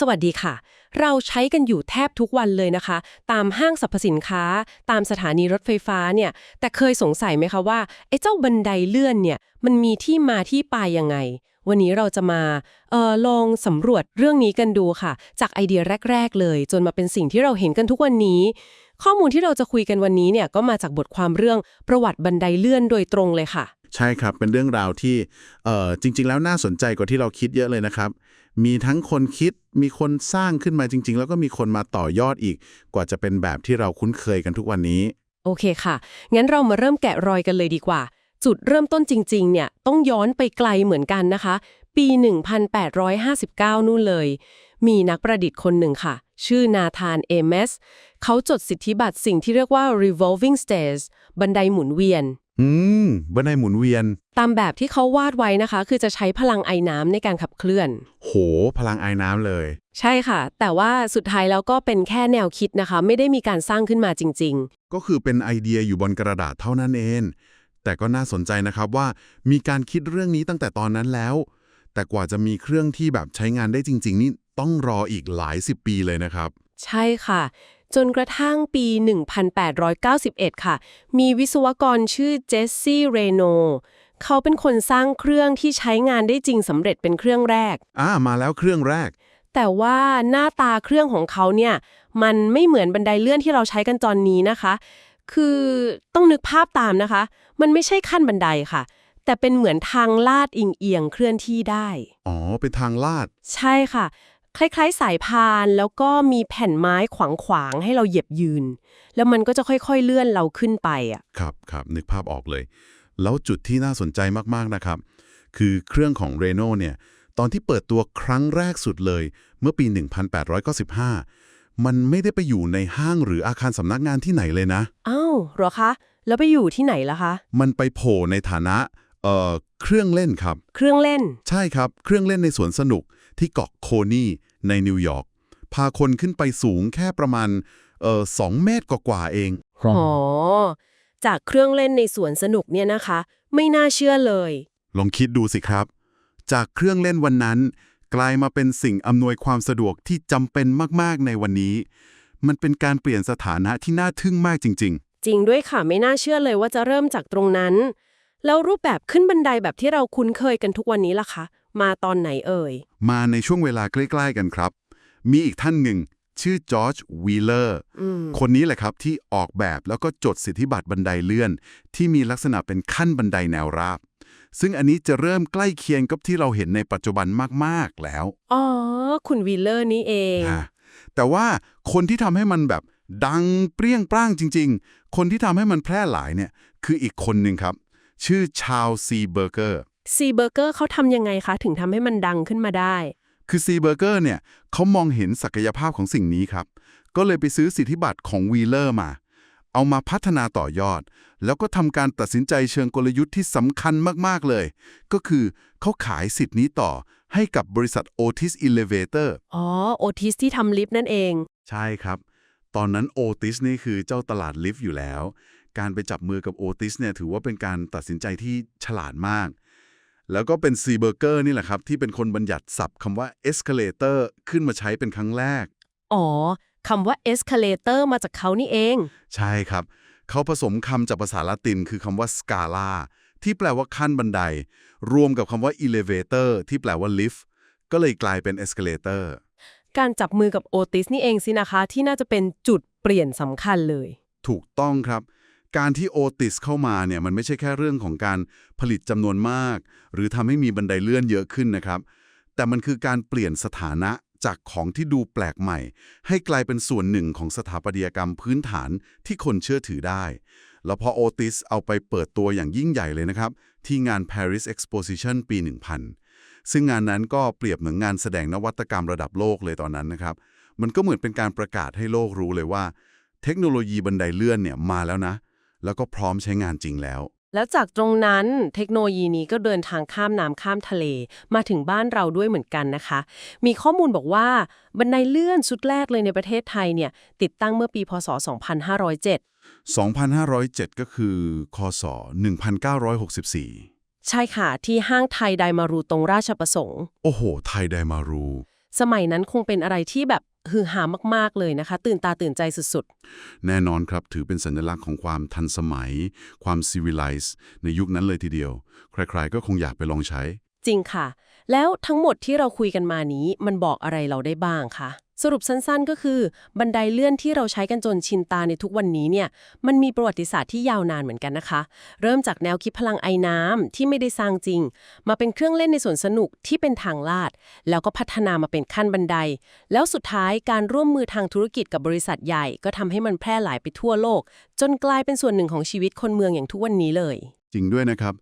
สวัสดีค่ะ เราใช้กันอยู่แทบทุกวันเลยนะคะ ตามห้างสรรพสินค้า ตามสถานีรถไฟฟ้าเนี่ย แต่เคยสงสัยไหมคะว่าไอ้เจ้าบันไดเลื่อนเนี่ย มันมีที่มาที่ไปยังไง วันนี้เราจะมาเออลองสำรวจเรื่องนี้กันดูค่ะ จากไอเดียแรก ๆ เลย จนมาเป็นสิ่งที่เราเห็นกันทุกวันนี้ ข้อมูลที่เราจะคุยกันวันนี้เนี่ยก็มาจากบทความเรื่องประวัติบันไดเลื่อนโดยตรงเลยค่ะ ใช่ครับเป็นเรื่องราวที่เอ่อจริง ๆ แล้วน่าสนใจกว่าที่เราคิดเยอะเลยนะครับ มีทั้งคนคิดมีคนสร้างขึ้นมาจริง ๆ แล้วก็มีคนมาต่อยอดอีก กว่าจะเป็นแบบที่เราคุ้นเคยกันทุกวันนี้ โอเคค่ะ งั้นเรามาเริ่มแกะรอยกันเลยดีกว่า จุดเริ่มต้นจริง ๆ เนี่ย ต้องย้อนไปไกลเหมือนกันนะคะ ปี 1859 นู่นเลย มีนักประดิษฐ์คนหนึ่งค่ะ ชื่อนาธานเอเมสเขาจดสิทธิบัตรสิ่งที่เรียกว่า revolving stairs บันไดหมุนเวียน อืมบันไดหมุนเวียน ตามแบบที่เขาวาดไว้นะคะ คือจะใช้พลังไอน้ำในการขับเคลื่อน โห พลังไอ้น้ำเลย ใช่ค่ะ แต่ว่าสุดท้ายแล้วก็เป็นแค่แนวคิดนะคะ ไม่ได้มีการสร้างขึ้นมาจริงๆก็คือเป็นไอเดียอยู่บนกระดาษเท่านั้นเอง แต่ก็น่าสนใจนะครับว่ามีการคิดเรื่องนี้ตั้งแต่ตอนนั้นแล้ว แต่กว่าจะมีเครื่องที่แบบใช้งานได้จริง ๆ นี่ต้องรออีกหลายสิบปีเลยนะครับใช่ค่ะ จนกระทั่งปี 1891 ค่ะ มีวิศวกรชื่อเจสซี่เรโนเขาเป็นคนสร้างเครื่องที่ใช้งานได้จริงสำเร็จเป็นเครื่องแรก อ่า มาแล้วเครื่องแรก แต่ว่าหน้าตาเครื่องของเขาเนี่ย มันไม่เหมือนบันไดเลื่อนที่เราใช้กันตอนนี้นะคะ คือต้องนึกภาพตามนะคะ มันไม่ใช่ขั้นบันไดค่ะ แต่เป็นเหมือนทางลาดอิงเอียงๆเคลื่อนที่ได้ อ๋อ เป็นทางลาด ใช่ค่ะ คล้าย ๆ สายพานแล้วก็มีแผ่นไม้ขวางๆให้เราเหยียบยืน แล้วมันก็จะค่อยๆเลื่อนเราขึ้นไปอะครับครับนึกภาพออกเลย แล้วจุดที่น่าสนใจมากๆนะครับ คือเครื่องของเรโน่เนี่ย ตอนที่เปิดตัวครั้งแรกสุดเลย เมื่อปี 1895 มันไม่ได้ไปอยู่ในห้างหรืออาคารสำนักงานที่ไหนเลยนะอ้าวเหรอคะแล้วไปอยู่ที่ไหนล่ะคะ มันไปโผล่ในฐานะเอ่อเครื่องเล่นครับ เครื่องเล่น ใช่ครับ เครื่องเล่นในสวนสนุก ที่เกาะโคนีในนิวยอร์กพาคนขึ้นไปสูงแค่ประมาณเอ่อสองเมตรกว่าๆเองอ๋อจากเครื่องเล่นในสวนสนุกเนี่ยนะคะ ไม่น่าเชื่อเลย ลองคิดดูสิครับ จากเครื่องเล่นวันนั้น กลายมาเป็นสิ่งอำนวยความสะดวกที่จำเป็นมากๆในวันนี้ มันเป็นการเปลี่ยนสถานะที่น่าทึ่งมากจริงจริงด้วยค่ะไม่น่าเชื่อเลยว่าจะเริ่มจากตรงนั้น แล้วรูปแบบขึ้นบันไดแบบที่เราคุ้นเคยกันทุกวันนี้ล่ะคะ มาตอนไหนเอ่ยๆมาในช่วงเวลาใกล้ๆกันครับ มีอีกท่านหนึ่ง ชื่อจอร์จวีเลอร์อืมคนนี้แหละครับที่ออกแบบแล้วก็จดสิทธิบัตรบันไดเลื่อน ที่มีลักษณะเป็นขั้นบันไดแนวราบ ซึ่งอันนี้จะเริ่มใกล้เคียงกับที่เราเห็นในปัจจุบันมากๆแล้ว อ๋อ คุณวีลเลอร์นี่เองอะแต่ว่าคนที่ทำให้มันแบบดังเปรี้ยงปร้างจริง ๆ คนที่ทำให้มันแพร่หลายเนี่ย คืออีกคนหนึ่งครับ ชื่อชาวซีเบอร์เกอร์ ซีเบอร์เกอร์เขาทำยังไงคะ ถึงทำให้มันดังขึ้นมาได้ คือซีเบอร์เกอร์เนี่ยเขามองเห็นศักยภาพของสิ่งนี้ครับ ก็เลยไปซื้อสิทธิบัตรของวีเลอร์มา เอามาพัฒนาต่อยอด แล้วก็ทำการตัดสินใจเชิงกลยุทธ์ที่สำคัญมาก ๆ เลย ก็คือเขาขายสิทธิ์นี้ต่อให้กับบริษัท Otis Elevator อ๋อโอทิสที่ทำลิฟต์นั่นเอง ใช่ครับ ตอนนั้น Otis นี่คือเจ้าตลาดลิฟต์อยู่แล้ว การไปจับมือกับ Otis เนี่ยถือว่าเป็นการตัดสินใจที่ฉลาดมาก แล้วก็เป็น c ีเบอร์เกอร์นี่แหละครับ ที่เป็นคนบัญญัติศัพท์คำว่า escalator ขึ้นมาใช้เป็นครั้งแรก อ๋อคำว่า escalator มาจากเขานี่เอง ใช่ครับ เขาผสมคำจากภาษาละตินคือคำว่า scala ที่แปลว่าขั้นบันได รวมกับคำว่า elevator ที่แปลว่า lift ก็เลยกลายเป็น escalator การจับมือกับโอติสนี่เองสินะคะ ที่น่าจะเป็นจุดเปลี่ยนสำคัญเลย ถูกต้องครับ การที่โอติสเข้ามาเนี่ยมันไม่ใช่แค่เรื่องของการผลิตจำนวนมาก หรือทำให้มีบันไดเลื่อนเยอะขึ้นนะครับ แต่มันคือการเปลี่ยนสถานะจากของที่ดูแปลกใหม่ ให้กลายเป็นส่วนหนึ่งของสถาปัตยกรรมพื้นฐานที่คนเชื่อถือได้ แล้วพอโอติสเอาไปเปิดตัวอย่างยิ่งใหญ่เลยนะครับ ที่งาน Paris Exposition ปี 1000 ซึ่งงานนั้นก็เปรียบเหมือนงานแสดงนวัตกรรมระดับโลกเลยตอนนั้นนะครับ มันก็เหมือนเป็นการประกาศให้โลกรู้เลยว่า เทคโนโลยีบันไดเลื่อนเนี่ยมาแล้วนะ แล้วก็พร้อมใช้งานจริงแล้ว แล้วจากตรงนั้นเทคโนโลยีนี้ก็เดินทางข้ามน้ำข้ามทะเล มาถึงบ้านเราด้วยเหมือนกันนะคะ มีข้อมูลบอกว่า บันไดเลื่อนชุดแรกเลยในประเทศไทยเนี่ย ติดตั้งเมื่อปีพศ 2507 2,507 ก็คือ คศ 1964 ใช่ค่ะ ที่ห้างไทยไดมารูตรงราชประสงค์ โอ้โห ไทยไดมารู สมัยนั้นคงเป็นอะไรที่แบบ ฮือฮามาก ๆ เลยนะคะ ตื่นตาตื่นใจสุด แน่นอนครับถือเป็นสัญลักษณ์ของความทันสมัย ความ civilized ในยุคนั้นเลยทีเดียว ใครๆ ก็คงอยากไปลองใช้ ๆ จริงค่ะ แล้วทั้งหมดที่เราคุยกันมานี้มันบอกอะไรเราได้บ้างคะ สรุปสั้นๆ ก็คือ บันไดเลื่อนที่เราใช้กันจนชินตาในทุกวันนี้เนี่ยมันมีประวัติศาสตร์ที่ยาวนานเหมือนกันนะคะ เริ่มจากแนวคิดพลังไอ้น้ำที่ไม่ได้สร้างจริง มาเป็นเครื่องเล่นในสวนสนุกที่เป็นทางลาด แล้วก็พัฒนามาเป็นขั้นบันได แล้วสุดท้ายการร่วมมือทางธุรกิจกับบริษัทใหญ่ ก็ทำให้มันแพร่หลายไปทั่วโลก จนกลายเป็นส่วนหนึ่งของชีวิตคนเมืองอย่างทุกวันนี้เลย จริงด้วยนะครับ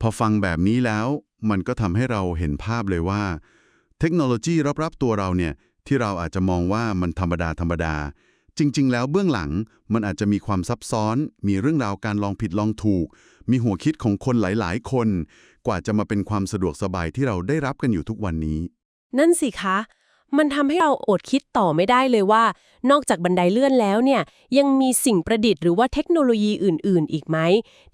พอฟังแบบนี้แล้ว มันก็ทำให้เราเห็นภาพเลยว่า เทคโนโลยีรอบๆตัวเราเนี่ย ที่เราอาจจะมองว่ามันธรรมดาธรรมดา จริง ๆ แล้วเบื้องหลังมันอาจจะมีความซับซ้อน มีเรื่องราวการลองผิดลองถูก มีหัวคิดของคนหลาย ๆ คน กว่าจะมาเป็นความสะดวกสบายที่เราได้รับกันอยู่ทุกวันนี้ นั่นสิคะ มันทำให้เราอดคิดต่อไม่ได้เลยว่า นอกจากบันไดเลื่อนแล้วเนี่ย ยังมีสิ่งประดิษฐ์หรือว่าเทคโนโลยีอื่น ๆ อีกไหม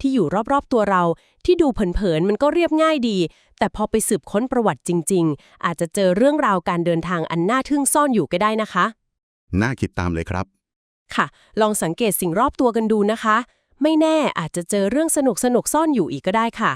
ที่อยู่รอบ ๆ ตัวเรา ที่ดูเผินๆมันก็เรียบง่ายดี แต่พอไปสืบค้นประวัติจริง ๆ อาจจะเจอเรื่องราวการเดินทางอันน่าทึ่งซ่อนอยู่ก็ได้นะคะ น่าคิดตามเลยครับ ค่ะ ลองสังเกตสิ่งรอบตัวกันดูนะคะ ไม่แน่อาจจะเจอเรื่องสนุกๆซ่อนอยู่อีกก็ได้ค่ะ